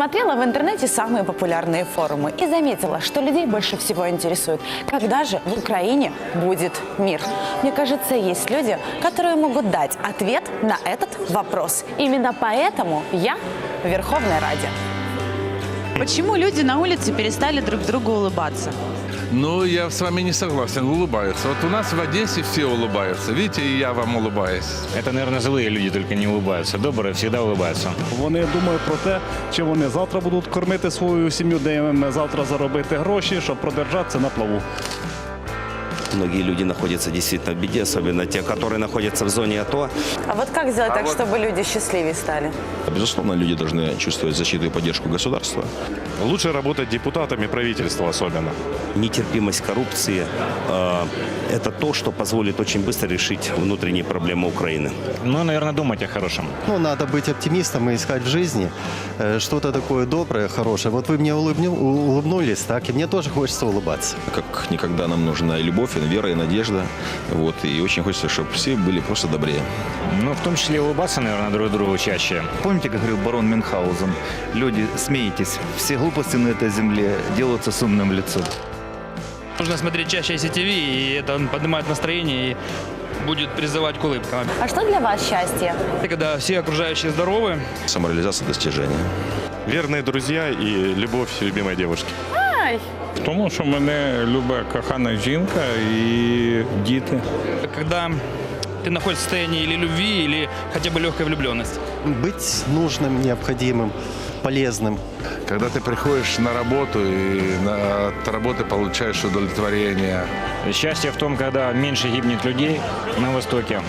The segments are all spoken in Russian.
Посмотрела в интернете самые популярные форумы и заметила, что людей больше всего интересует, когда же в Украине будет мир. Мне кажется, есть люди, которые могут дать ответ на этот вопрос. Именно поэтому я в Верховной Раде. Почему люди на улице перестали друг другу улыбаться? Ну, я с вами не согласен, улыбаются. Вот у нас в Одессе все улыбаются. Видите, и я вам улыбаюсь. Это, наверное, злые люди только не улыбаются. Добрые всегда улыбаются. Вони думають про те, чи вони завтра будуть кормити свою сім'ю, де їм завтра заробити гроші, щоб продержатися на плаву. Многие люди находятся действительно в беде, особенно те, которые находятся в зоне АТО. А вот как сделать так, чтобы люди счастливее стали? Безусловно, люди должны чувствовать защиту и поддержку государства. Лучше работать депутатами правительства особенно. Нетерпимость коррупции э, – это то, что позволит очень быстро решить внутренние проблемы Украины. Ну, наверное, думать о хорошем. Ну, надо быть оптимистом и искать в жизни э, что-то такое доброе, хорошее. Вот вы мне улыбнулись, так, и мне тоже хочется улыбаться. Как никогда нам нужна и любовь, и вера, и надежда. Вот. И очень хочется, чтобы все были просто добрее. Ну, в том числе и улыбаться, наверное, друг другу чаще. Помните, как говорил барон Мюнхгаузен? Люди, смейтесь, все глупости на этой земле делаются с умным лицом. Нужно смотреть чаще ICTV, и это поднимает настроение и будет призывать к улыбкам. А что для вас счастье? И когда все окружающие здоровы, Самореализация достижения. Верные друзья и любовь любимой девушки. Тому що мене любить кохана жінка і діти. когда ты находишься в состоянии или любви, или хотя бы легкой влюбленности. Быть нужным, необходимым, полезным. Когда ты приходишь на работу и на, от работы получаешь удовлетворение. Счастье в том, когда меньше гибнет людей на Востоке.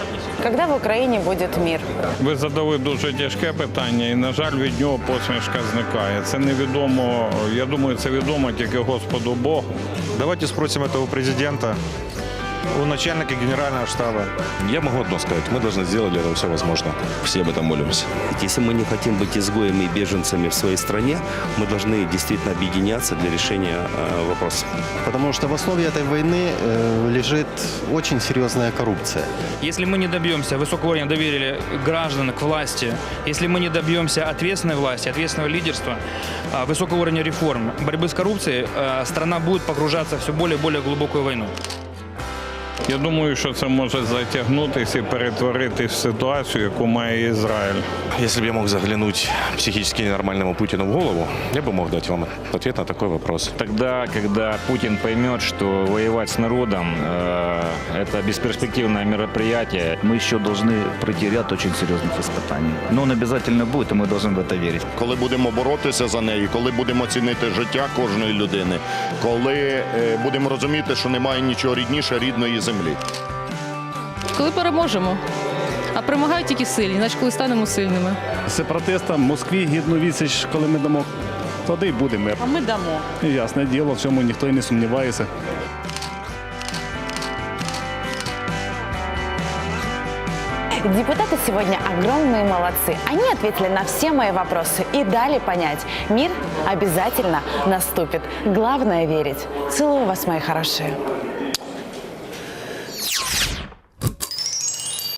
Когда в Украине будет мир? Ви задали дуже тяжке питання, і, на жаль, від нього посмішка зникає. Це невідомо. Я думаю, це відомо тільки Господу Богу. Давайте спросим этого президента, у начальника генерального штаба. Я могу одно сказать, мы должны сделать для этого все возможное. Все об этом молимся. Если мы не хотим быть изгоями и беженцами в своей стране, мы должны действительно объединяться для решения э, вопроса. Потому что в основе этой войны э, лежит очень серьезная коррупция. Если мы не добьемся высокого уровня доверия граждан к власти, если мы не добьемся ответственной власти, ответственного лидерства, а, высокого уровня реформ, борьбы с коррупцией, а, страна будет погружаться в все более и более глубокую войну. Я думаю, що це може затягнутися і перетворитись в ситуацію, яку має Ізраїль. Если бы я мог заглянуть психически ненормальному Путину в голову, я бы мог дать вам ответ на такой вопрос. Тогда, когда Путин поймет, что воевать с народом э, это бесперспективное мероприятие, Мы еще должны пройти ряд очень серьезных испытаний. Но он обязательно будет, и мы должны в это верить. коли будемо боротися за неї, коли будемо цінити життя кожної людини, коли е, будемо розуміти, що немає нічого рідніше рідної землі. Коли переможемо. А перемагають тільки сильні, значить, коли станемо сильними. Сепаратистам Москві гідну відсіч, коли ми дамо, тоді й буде мир. А ми дамо. І ясне діло, в цьому ніхто і не сумнівається. Депутаты сегодня огромные молодцы. Они ответили на все мои вопросы и дали понять, мир обязательно наступит. Главное верить. Целую вас, мои хорошие.